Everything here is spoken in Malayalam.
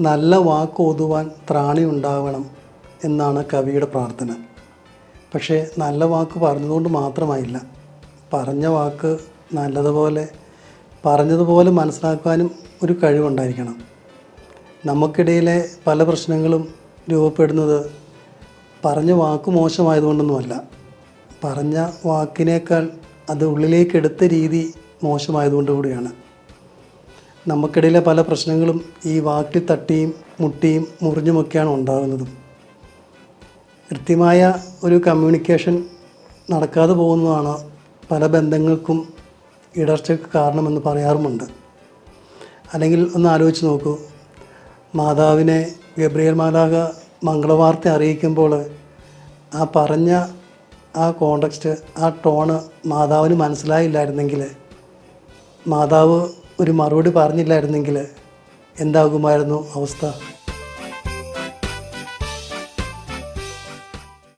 നല്ല വാക്ക് ഓതുവാൻ ത്രാണി ഉണ്ടാവണം എന്നാണ് കവിയുടെ പ്രാർത്ഥന. പക്ഷേ നല്ല വാക്ക് പറഞ്ഞതുകൊണ്ട് മാത്രമായില്ല. പറഞ്ഞ വാക്ക് നല്ലതുപോലെ പറഞ്ഞതുപോലെ മനസ്സിലാക്കാനും ഒരു കഴിവുണ്ടായിരിക്കണം. നമുക്കിടയിലെ പല പ്രശ്നങ്ങളും രൂപപ്പെടുന്നത് പറഞ്ഞ വാക്ക് മോശമായതുകൊണ്ടൊന്നുമല്ല. പറഞ്ഞ വാക്കിനേക്കാൾ അത് ഉള്ളിലേക്കെടുത്ത രീതി മോശമായതുകൊണ്ട് കൂടിയാണ്. നമുക്കിടയിലെ പല പ്രശ്നങ്ങളും ഈ വാക്കിൽ തട്ടിയും മുട്ടിയും മുറിഞ്ഞുമൊക്കെയാണ് ഉണ്ടാകുന്നതും. കൃത്യമായ ഒരു കമ്മ്യൂണിക്കേഷൻ നടക്കാതെ പോകുന്നതാണ് പല ബന്ധങ്ങൾക്കും ഇടർച്ചയ്ക്ക് കാരണമെന്ന് പറയാറുമുണ്ട്. അല്ലെങ്കിൽ ഒന്ന് ആലോചിച്ച് നോക്കൂ. മാതാവിനെ ഗബ്രിയൽ മാലാക മംഗളവാർത്ത അറിയിക്കുമ്പോൾ ആ പറഞ്ഞ ആ കോണ്ടക്സ്റ്റ് ആ ടോണ് മാതാവിന് മനസ്സിലായില്ലായിരുന്നെങ്കിൽ മാതാവ് ഒരു മറുപടി പറഞ്ഞില്ലായിരുന്നെങ്കിൽ എന്താകുമായിരുന്നു അവസ്ഥ?